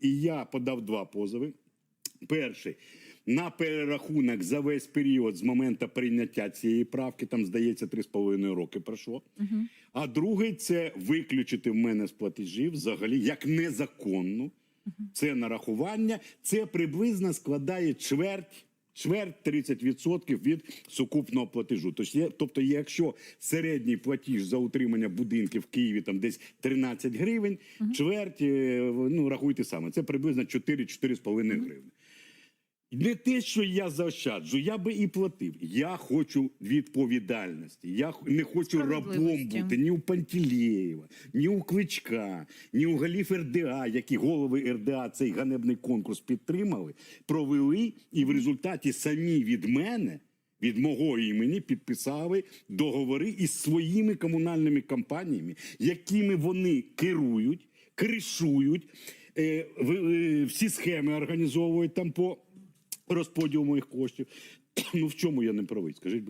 І я подав два позови. Перший на перерахунок за весь період з моменту прийняття цієї правки, там здається 3,5 роки пройшло. А другий це виключити в мене з платежів взагалі як незаконну. Це нарахування. Це приблизно складає чверть. Чверть 30% від сукупного платежу. Тобто, якщо середній платіж за утримання будинків в Києві там десь 13 гривень, чверть, е, ну рахуйте саме, це приблизно 4-4,5 гривні. Не те, що я заощаджу, я би і платив. Я хочу відповідальності. Я не хочу рабом бути ні у Пантелєєва, ні у Кличка, ні у голів РДА, які голови РДА цей ганебний конкурс підтримали, провели і в результаті самі від мене. Від мого імені підписали договори із своїми комунальними компаніями, якими вони керують, кришують, е, е, всі схеми організовують там по розподілу моїх коштів. Ну в чому я не правий? Скажіть,